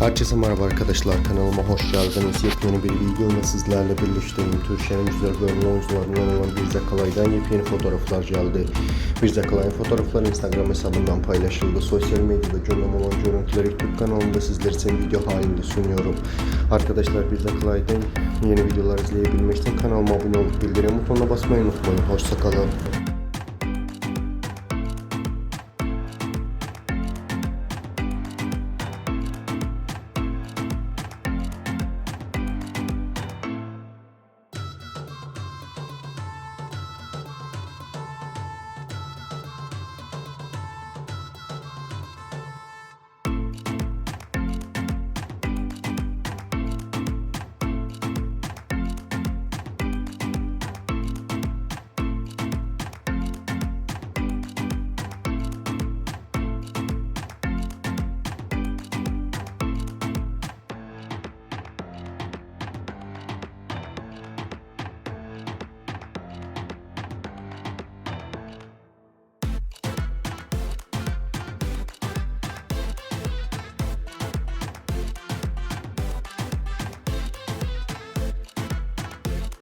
Herkese merhaba arkadaşlar kanalıma hoş geldiniz. Yepyeni bir videoyla sizlerle birlikteyim. Türkiye'nin güzel bölümlü oyuncularından olan Birze Kalay'dan yepyeni fotoğraflar geldi. Birze Kalay'ın fotoğrafları Instagram hesabından paylaşıldı. Sosyal medyada gündem olan görüntüleri YouTube kanalımda sizler için video halinde sunuyorum. Arkadaşlar Birze Kalay'dan yeni videolar izleyebilmek için kanalıma abone olup bildirim butonuna basmayı unutmayın. Hoşçakalın.